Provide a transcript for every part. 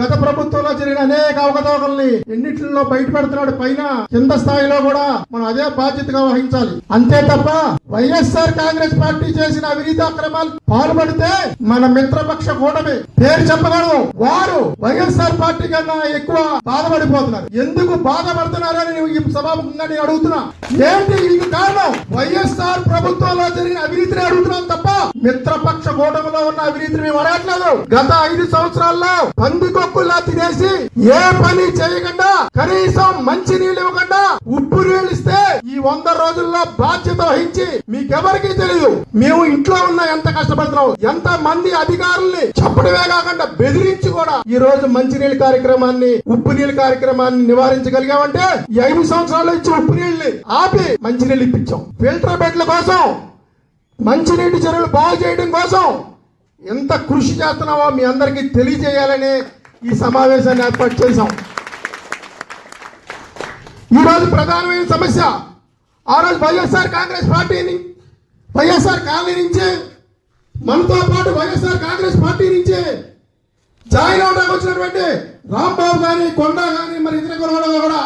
గత ప్రభుత్వంలో జరిగిన అనేక అవకతవకల్ని ఎన్నిటిలో బయట పెడుతున్నాడు పైన కింద స్థాయిలో కూడా మనం అదే బాధ్యతగా వహించాలి. అంతే తప్ప వైఎస్ఆర్ కాంగ్రెస్ పార్టీ చేసిన అవినీతి అక్రమాలు పాల్పడితే మన మిత్రపక్ష కూటమి పేరు చెప్పగలదు. వారు వైఎస్ఆర్ పార్టీ కన్నా ఎక్కువ బాధపడిపోతున్నారు. ఎందుకు బాధపడుతున్నారని ఈ సభాముఖంగా నేను అడుగుతున్నా. ఏంటి ఇది కారణం? వైఎస్ఆర్ ప్రభుత్వంలో జరిగిన అవినీతిని అడుగుతున్నాం తప్ప మిత్రపక్ష కూటమిలో ఉన్న అవినీతిని మేము అడగట్లేదు. గత ఐదు సంవత్సరాల్లో పందికొక్కులా తినేసి ఏ పని చేయకుండా కనీసం మంచి నీళ్ళు ఇవ్వకుండా ఉప్పు నీళ్ళు ఇస్తే ఈ వంద రోజుల్లో బాధ్యత వహించి మీకెవరికి తెలియదు మేము ఇంట్లో ఉన్న ఎంత కష్టపడుతున్నాం ఎంత మంది అధికారుల్ని చెప్పడమే కాకుండా బెదిరించి కూడా ఈ రోజు మంచినీళ్ళ కార్యక్రమాన్ని ఉప్పు నీళ్ళ కార్యక్రమాన్ని నివారించగలిగామంటే ఈ ఐదు సంవత్సరాలు ఇచ్చి ఉప్పు నీళ్ళని ఆపి మంచినీళ్ళు ఇప్పించాం. ఫిల్టర్ బెడ్ల కోసం మంచినీటి చెరువులు బాగు చేయడం కోసం ఎంత కృషి చేస్తున్నామో మీ అందరికీ తెలియజేయాలని ఈ సమావేశాన్ని ఏర్పాటు చేశాం. ఈ రోజు ప్రధానమైన సమస్య ఆ రోజు వైఎస్ఆర్ కాంగ్రెస్ పార్టీని వైఎస్ఆర్ కాలనీ నుంచి మనతో పాటు వైఎస్ఆర్ కాంగ్రెస్ పార్టీ నుంచి జాయిన్ అవడానికి వచ్చినటువంటి రాంబాబు కానీ కొండ కానీ మరి ఇతర కులవాళ్ళు కూడా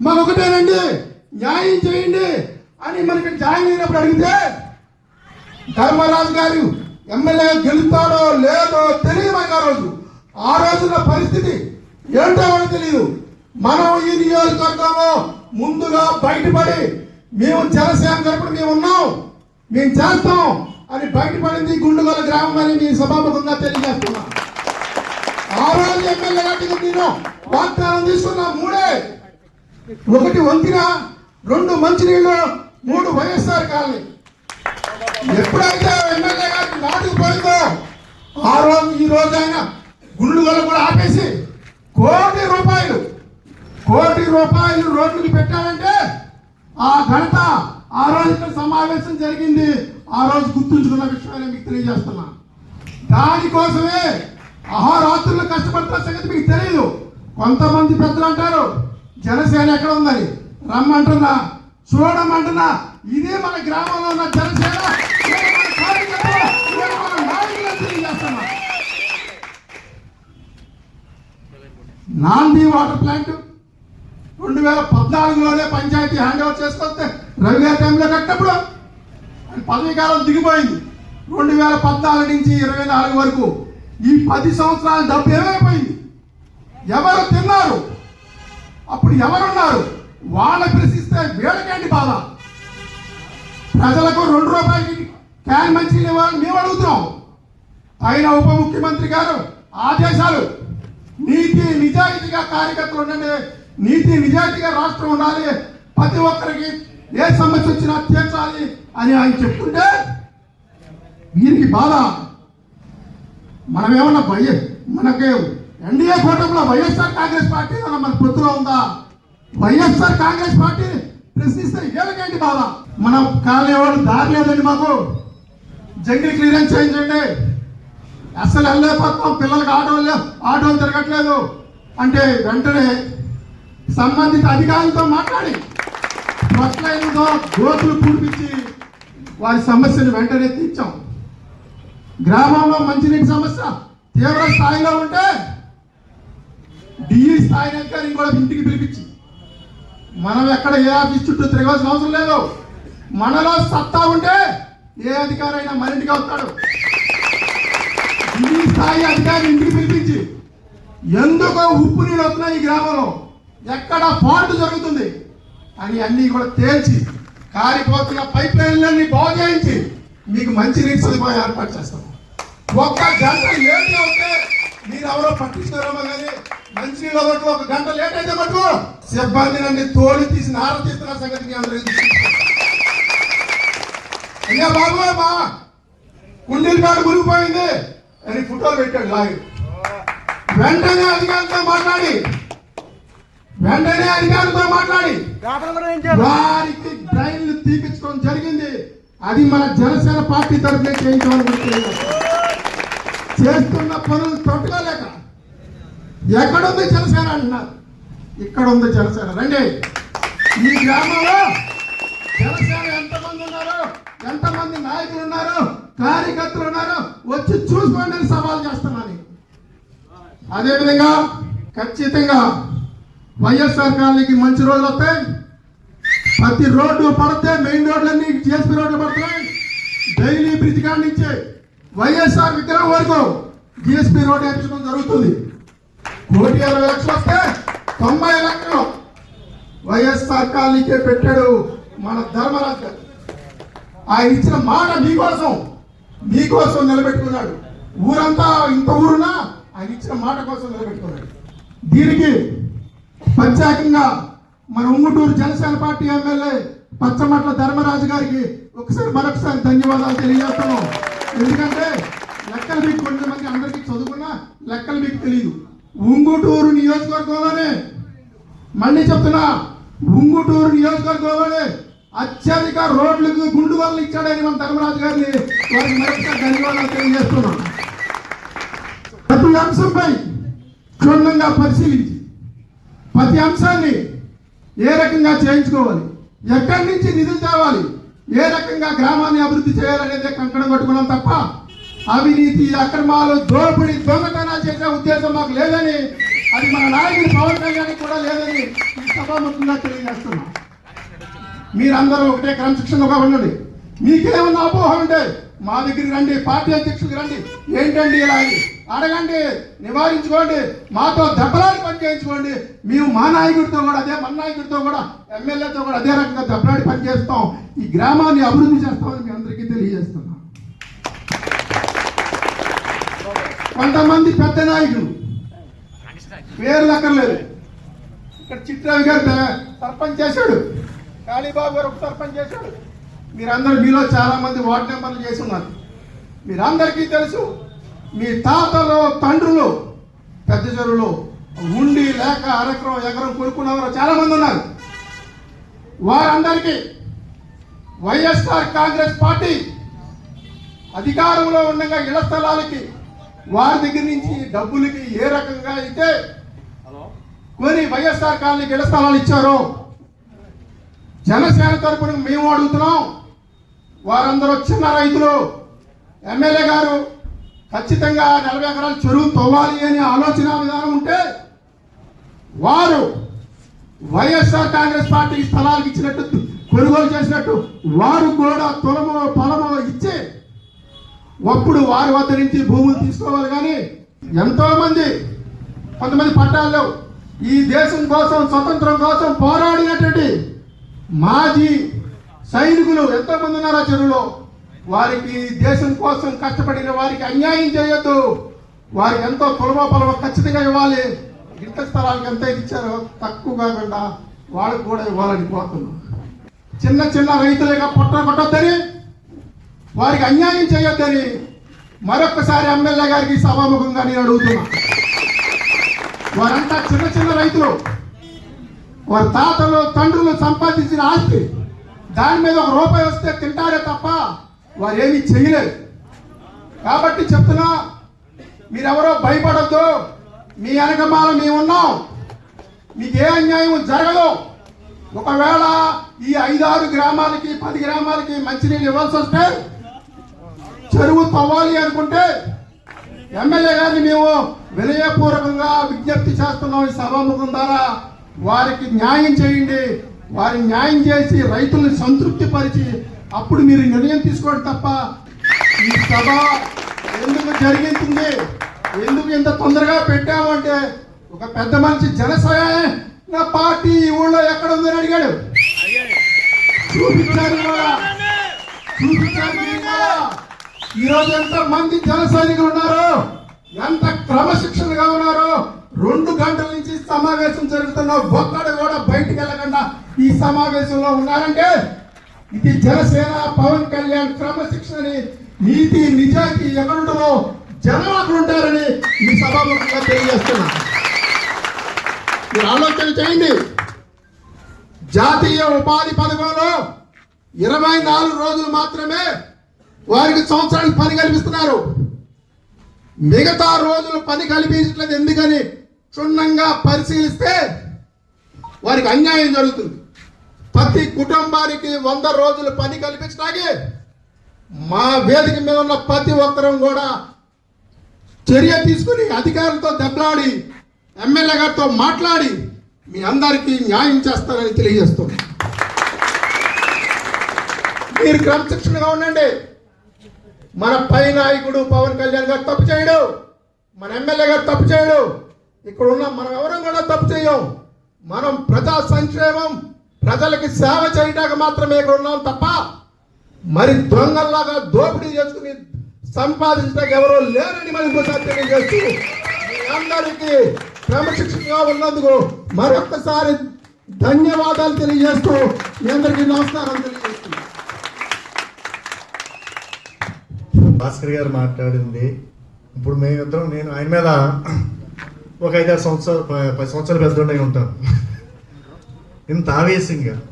మాకు ఒకటేనండి న్యాయం చేయండి అని మనకి జాయిన్ అయినప్పుడు అడిగితే ధర్మరాజు గారు ఎమ్మెల్యే గెలుస్తాడో లేదో తెలియమైన ఆ రోజు. ఆ రోజున పరిస్థితి ఏంటో అని తెలియదు మనం ఈ నియోజకవర్గంలో ముందుగా బయటపడి మేము జనసేన తరపున మేము ఉన్నాం మేము చేస్తాం అని బయటపడింది గుండుగోల గ్రామం అని మీ సభాముఖంగా తెలియజేస్తున్నా. ఆ రోజు ఎమ్మెల్యే గారికి నేను వాగ్దానం తీసుకున్నా మూడే. ఒకటి వంతిన రెండు మంచినీళ్ళు మూడు వైఎస్ఆర్ కాలనీ. ఎప్పుడైతే ఎమ్మెల్యే గారికి నాటుకు పోయిందో ఆ రోజు ఈ రోజు ఆయన గుండు కూడా ఆపేసి కోటి రూపాయలు కోటి రూపాయలు రోడ్లకు పెట్టాలంటే ఆ ఘనత ఆ రోజు ఇక్కడ సమావేశం జరిగింది. ఆ రోజు గుర్తుంచుకున్న విషయాన్ని మీకు తెలియజేస్తున్నా. దానికోసమే అహోరాత్రులు కష్టపడుతున్న సంగతి మీకు తెలియదు కొంతమంది పెద్దలు అంటారు జనసేన ఎక్కడ ఉందని. రమ్మంటున్నా చూడమంటున్నా ఇదే మన గ్రామంలో ఉన్న జనసేన. ఇదే నాంది వాటర్ ప్లాంట్ రెండు వేల పద్నాలుగులోనే పంచాయతీ హ్యాండ్ ఓవర్ చేసుకొస్తే రవి గారి టైంలో కట్టినప్పుడు పదవి కాలం దిగిపోయింది. రెండు వేల పద్నాలుగు నుంచి ఇరవై నాలుగు వరకు ఈ పది సంవత్సరాల డబ్బు ఏమైపోయింది? ఎవరు తిన్నారు? అప్పుడు ఎవరున్నారు? వాళ్ళ ప్రశ్నిస్తే వీళ్ళకేంటి బాధ? ప్రజలకు రెండు రూపాయలకి క్యాన్ మంచి ఇవ్వాలని మేము అడుగుతున్నాం. పైన ఉప ముఖ్యమంత్రి గారు ఆదేశాలు నీతి నిజాయితీగా కార్యకర్తలు ఉండండి. నీతి నిజాయితీగా రాష్ట్రం ఉండాలి. ప్రతి ఒక్కరికి ఏ సమస్య వచ్చినా తీర్చాలి అని ఆయన చెప్తుంటే వీరికి బాధ. మనం ఏమన్నా మనకి ఎన్డీఏ కూటమిలో వైఎస్ఆర్ కాంగ్రెస్ పార్టీ మన పొత్తులో ఉందా? వైఎస్ఆర్ కాంగ్రెస్ పార్టీ ప్రశ్నిస్తే ఏళ్ళకేంటి బాధ మనం కాలనీ ఎవరు దారి లేదండి మాకు. జంగిల్ క్లియరెన్స్ చేయించండి. అసలు వెళ్ళలేకపోతాం పిల్లలకి ఆటోలు ఆటోలు తిరగట్లేదు. అంటే వెంటనే సంబంధిత అధికారులతో మాట్లాడి ఫస్ట్ లైన్తో గోతులు పూడిపించి వారి సమస్యను వెంటనే తీర్చాం. గ్రామంలో మంచినీటి సమస్య తీవ్ర స్థాయిలో ఉంటే డిఈ స్థాయిని అధికారిని కూడా ఇంటికి పిలిపించి మనం ఎక్కడ ఏ ఆఫీస్ చుట్టూ తిరగాల్సిన అవసరం లేదు. మనలో సత్తా ఉంటే ఏ అధికారి అయినా మన ఇంటికి వస్తాడు. ఈ స్థాయి అధికారిని ఇంటికి పిలిపించి ఎందుకో ఉప్పు నీళ్ళు వస్తున్నాయి ఈ గ్రామంలో? ఎక్కడ ఫాల్ట్ జరుగుతుంది? అని అన్నీ కూడా తేల్చి కారిపోతున్న పైప్ లైన్లన్నీ బాగు చేయించి మీకు మంచి నీటి సదుపాయం ఏర్పాటు చేస్తాం. ఒక్క గంట లేట్ అవుతే మీరు ఎవరో పట్టించుకోరేమో కానీ మంచి నీళ్ళు ఒకటి ఒక గంట లేట్ అయితే మటుకు సిబ్బంది నన్ను తోడి తీసి నార తీస్తున్న సంగతి అయ్యా బాబు మా కుండీల కాడ మునిగిపోయింది. అని ఫోటోలు పెట్టాడు లాగి వెంటనే అధికారులతో మాట్లాడి. వెంటనే అధికారులతో మాట్లాడి. వారికి డ్రైన్లు తీపించడం జరిగింది. అది మన జనసేన పార్టీ తరఫున చేయించాలని చేస్తున్న పనులు తట్టుకోలేక ఎక్కడుంది జనసేన అంటున్నారు ఇక్కడ ఉంది జనసేన. రండి. ఈ గ్రామంలో జనసేన ఎంతమంది ఉన్నారు? ఎంతమంది నాయకులు ఉన్నారు? కార్యకర్తలు ఉన్నారు? వచ్చి చూసుకోండి నేను సవాల్ చేస్తున్నాను అదేవిధంగా ఖచ్చితంగా వైఎస్ఆర్ కాలనీకి మంచి రోజులు వస్తాయి. ప్రతి రోడ్డు పడితే మెయిన్ రోడ్లన్నీ జిఎస్పీ రోడ్లు పడుతున్నాయి. డైలీ బ్రిడ్జ్ కాడ నుంచి వైఎస్ఆర్ విగ్రహం వరకు జిఎస్పీ రోడ్ వేయించడం జరుగుతుంది. నూట ఇరవై లక్షలు వస్తే తొంభై లక్షలు వైఎస్ఆర్ కాలనీకే పెట్టాడు మన ధర్మరాజు గారు. ఆయన ఇచ్చిన మాట మీకోసం మీకోసం నిలబెట్టుకున్నాడు. ఊరంతా ఇంత ఊరున్నా ఆయన ఇచ్చిన మాట కోసం నిలబెట్టుకున్నాడు. దీనికి ప్రత్యేకంగా మన ఉమ్మటూరు జనసేన పార్టీ ఎమ్మెల్యే పచ్చమట్ల ధర్మరాజు గారికి ఒకసారి మరొకసారి ధన్యవాదాలు తెలియజేస్తున్నాం. ఎందుకంటే లెక్కలు మీకు కొంతమంది అందరికీ చదువుకున్నా లెక్కలు మీకు తెలియదు. ఉంగుటూరు నియోజకవర్గంలోనే మళ్ళీ చెప్తున్నా ఉంగుటూరు నియోజకవర్గంలోనే అత్యధిక రోడ్లకు గుండు వల్ల ఇచ్చాడని మన ధర్మరాజు గారిని వారికి మరింత ధన్యవాదాలు తెలియజేస్తున్నాం. ప్రతి అంశంపై క్షుణ్ణంగా పరిశీలించి ప్రతి అంశాన్ని ఏ రకంగా చేయించుకోవాలి ఎక్కడి నుంచి నిధులు తేవాలి ఏ రకంగా గ్రామాన్ని అభివృద్ధి చేయాలనేది కంకణం కట్టుకున్నాం తప్ప అవినీతి అక్రమాలు దోపిడి దొంగతనాలు చేసే ఉద్దేశం మాకు లేదని అది మన నాయకుడు పవన్ కళ్యాణ్ కూడా లేదని సభాముఖంగా తెలియజేస్తున్నా. మీరందరూ ఒకటే క్రమశిక్షణగా ఉండండి. మీకేమన్నా అపోహ ఉంటే మా దగ్గరికి రండి పార్టీ అధ్యక్షుడికి రండి. ఏంటండి ఇలా అడగండి నివారించుకోండి మాతో దెబ్బలాడి పని చేయించుకోండి. మేము మా నాయకుడితో కూడా అదే మన నాయకుడితో కూడా ఎమ్మెల్యేతో కూడా అదే రకంగా దెబ్బలాడి పని చేస్తాం. ఈ గ్రామాన్ని అభివృద్ధి చేస్తామని మీ అందరికీ తెలియజేస్తున్నాం. కొంతమంది పెద్ద నాయకులు. పేర్లు అక్కర్లేదు. ఇక్కడ చిట్రావి గారు సర్పంచ్ చేశాడు. కాళీబాబు గారు ఒక సర్పంచ్ చేశాడు. మీరందరూ మీలో చాలామంది వార్డ్ వార్డు మెంబర్లు చేసి ఉన్నారు. మీరందరికీ తెలుసు మీ తాతలు తండ్రులు పెద్ద చెరువులో ఉండి లేక అరెకరం ఎకరం కొనుక్కున్నవారు చాలామంది ఉన్నారు. వారందరికీ వైఎస్ఆర్ కాంగ్రెస్ పార్టీ అధికారంలో ఉండగా ఇళ్ళ స్థలాలకి వారి దగ్గర నుంచి డబ్బులకి ఏ రకంగా అయితే కొని వైఎస్ఆర్ కాలనీకి ఇళ్ళ స్థలాలు ఇచ్చారో జనసేన తరపున మేము అడుగుతున్నాం. వారందరూ చిన్న రైతులు ఎమ్మెల్యే గారు ఖచ్చితంగా నలభై ఎకరాల చెరువు తవ్వాలి అనే ఆలోచన విధానం ఉంటే వారు వైఎస్ఆర్ కాంగ్రెస్ పార్టీ స్థలాలకు ఇచ్చినట్టు కొనుగోలు చేసినట్టు వారు కూడా తులమో పొలమో ఇచ్చి అప్పుడు వారి వద్ద నుంచి భూములు తీసుకోవాలి కానీ ఎంతో మంది కొంతమంది పట్టాల్లో ఈ దేశం కోసం స్వతంత్రం కోసం పోరాడినటువంటి మాజీ సైనికులు ఎంతో మంది ఉన్నారు ఆ చెరువులో? వారికి దేశం కోసం కష్టపడిన వారికి అన్యాయం చేయొద్దు. వారికి ఎంతో పొలవ పొలమ ఖచ్చితంగా ఇవ్వాలి. ఇంత స్థలాలకు ఎంత ఇచ్చారో తక్కువ కాకుండా వాళ్ళకు కూడా ఇవ్వాలని కోరుతున్నాం. చిన్న చిన్న రైతులుగా పొట్ట కొట్టొద్దని వారికి అన్యాయం చేయొద్దని మరొకసారి ఎమ్మెల్యే గారికి సభాముఖంగా నేను అడుగుతున్నా. వారంతా చిన్న చిన్న రైతులు. వారి తాతలు తండ్రులు సంపాదించిన ఆస్తి దాని మీద ఒక రూపాయి వస్తే తింటారే తప్ప వారు ఏమీ చేయలేదు. కాబట్టి చెప్తున్నా మీరెవరో భయపడద్దు. మీ వెనకమాల మేము ఉన్నాం మీకు ఏ అన్యాయం జరగదు. ఒకవేళ ఈ ఐదారు గ్రామాలకి పది గ్రామాలకి మంచినీళ్ళు ఇవ్వాల్సి వస్తే చెరువు తవ్వాలి అనుకుంటే ఎమ్మెల్యే గారిని మేము వినయపూర్వకంగా విజ్ఞప్తి చేస్తున్నాం ఈ సభాముఖం ద్వారా. వారికి న్యాయం చేయండి. వారి న్యాయం చేసి రైతుల్ని సంతృప్తి పరిచి అప్పుడు మీరు నిర్ణయం తీసుకోండి తప్ప ఈ సభ ఎందుకు జరిగింది? ఎందుకు ఇంత తొందరగా పెట్టాము అంటే ఒక పెద్ద మనిషి జనసహాయ నా పార్టీ ఈ ఊళ్ళో ఎక్కడ ఉందని అడిగాడు. చూపించారు చూపించారు ఈరోజు ఈ రోజు ఎంత మంది జన సైనికులు ఉన్నారు ఎంత క్రమశిక్షణగా ఉన్నారు రెండు గంటల నుంచి సమావేశం జరుగుతున్న ఒక్కడు కూడా బయటికి వెళ్ళకుండా ఈ సమావేశంలో ఉన్నారంటే ఇది జనసేన పవన్ కళ్యాణ్ క్రమశిక్షణని నీతి నిజాయితీ ఎక్కడుంటుందో జనం అక్కడ ఉంటారని ఈ సభాముఖంగా తెలియజేస్తున్నా. మీరు ఆలోచన చేయండి. జాతీయ ఉపాధి పథకంలో ఇరవై నాలుగు రోజులు మాత్రమే వారికి సంవత్సరానికి పని కల్పిస్తున్నారు. మిగతా రోజులు పని కల్పించట్లేదు ఎందుకని? క్షుణ్ణంగా పరిశీలిస్తే వారికి అన్యాయం జరుగుతుంది. ప్రతి కుటుంబానికి వంద రోజులు పని కల్పించడానికి మా వేదిక మీద ఉన్న ప్రతి ఒక్కరం కూడా చర్య తీసుకుని అధికారులతో దెబ్బలాడి ఎమ్మెల్యే గారితో మాట్లాడి మీ అందరికీ న్యాయం చేస్తారని తెలియజేస్తున్నాను మీరు క్రమశిక్షణగా ఉండండి. మన పై నాయకుడు పవన్ కళ్యాణ్ గారు తప్పు చేయడు. మన ఎమ్మెల్యే గారు తప్పు చేయడు. ఇక్కడ ఉన్న మనం ఎవరం కూడా తప్పు చేయం మనం ప్రజా సంక్షేమం ప్రజలకి సేవ చేయడానికి మాత్రమే ఇక్కడ ఉన్నాం తప్ప మరి దొంగల్లాగా దోపిడీ చేసుకుని సంపాదించడానికి ఎవరో లేరని మనం కూడా తెలియజేస్తూ అందరికీ క్రమశిక్షణగా ఉన్నందుకు మరొక్కసారి ధన్యవాదాలు తెలియజేస్తూ మీ అందరికీ నమస్కారం తెలియజేస్తాను భాస్కర్ గారు మాట్లాడింది. ఇప్పుడు మేమిద్దరం నేను ఆయన మీద ఒక ఐదారు సంవత్సరాలు పది సంవత్సరాలు పెద్దోడై ఉంటాను. ఇంత ఆవేశంగా.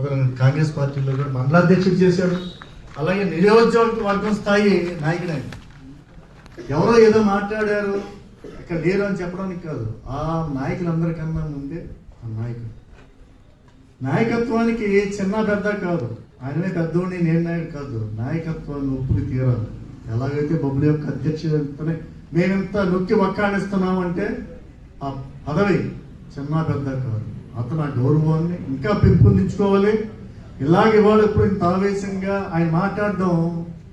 అతను కాంగ్రెస్ పార్టీలో కూడా మండలాధ్యక్షుడు చేశాడు. అలాగే నియోజకవర్గం స్థాయి నాయకుడు ఆయన. ఎవరో ఏదో మాట్లాడారు. ఇక్కడ లేరు అని చెప్పడానికి కాదు. ఆ నాయకులందరికన్నా ముందే ఆ నాయకుడు. నాయకత్వానికి చిన్న పెద్ద కాదు. ఆయననే పెద్దోడిని నేను నాయకుడు కాదు. నాయకత్వాన్ని ఒప్పుకు తీరాలి. ఎలాగైతే బొబ్బుల యొక్క అధ్యక్షతనే మేమింత నొక్కి వక్కాడిస్తున్నామంటే ఆ పదవి చిన్న పెద్ద కాదు. అతను ఆ గౌరవాన్ని ఇంకా పెంపొందించుకోవాలి. ఇలాగ ఇవాళ ఇప్పుడు ఇంత ఆవేశంగా ఆయన మాట్లాడడం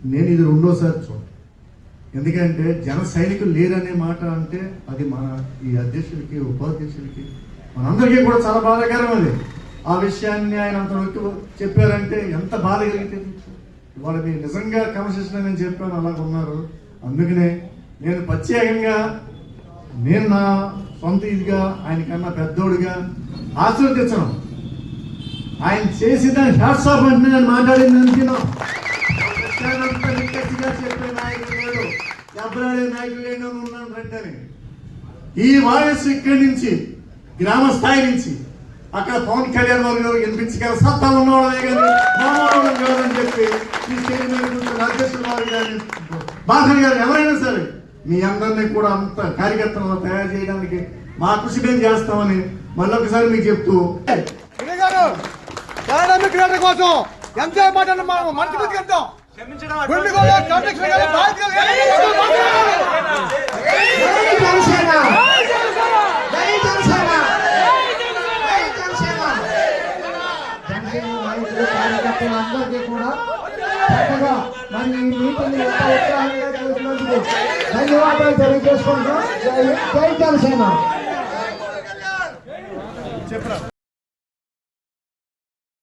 నేను ఇది రెండోసారి చూడ ఎందుకంటే జన సైనికులు లేరనే మాట అంటే అది మన ఈ అధ్యక్షుడికి ఉపాధ్యక్షుడికి మనందరికీ కూడా చాలా బాధాకరం అది. ఆ విషయాన్ని ఆయన అంత నొక్కి చెప్పారంటే ఎంత బాధ కలిగితే ఇవాళ మీరు నిజంగా క్రమశిక్షణ నేను చెప్పాను అలాగ ఉన్నారు. అందుకనే నేను ప్రత్యేకంగా నేను నా సొంత ఇదిగా ఆయనకన్నా పెద్దోడుగా ఆశీర్వదించను ఆయన చేసిన హ్యాట్స్ ఆఫ్ అంటే నేను మాట్లాడింది అనుకున్నాను చెప్పే నాయకుడు లేడు. దెబ్బలాడే నాయకుడు లేడు ఉన్నాను ఉన్నాను అని. ఈ వాయిస్ ఇక్కడి నుంచి గ్రామ స్థాయి నుంచి అక్కడ పవన్ కళ్యాణ్ వారు వినిపించగల సత్తా ఉన్నవాడే కానీ కాదని చెప్పి ఈ స్టేజ్ మీద కూర్చున్న అధ్యక్షుల వారు కానీ బాధన్ గారు ఎవరైనా సరే మీ అందరినీ కూడా అంత కార్యకర్తలను తయారు చేయడానికి మా కృషి మేము చేస్తామని మళ్ళొకసారి మీకు చెప్తూ కోసం ఎంత మాట మనం మనసు వెళ్తాం గుండె కూడా కాంట్రాక్ట్ కానీ బాధ్యత జై జనసేన జై జనసేన జై జనసేన జనసేన నాయకులు కార్యకర్తలందరికీ కూడా చక్కగా మరి ఈ మీటింగ్ ఎంత ఉత్సాహంగా చేసినందుకు ధన్యవాదాలు తెలియజేసుకుంటాం జై జై జనసేన.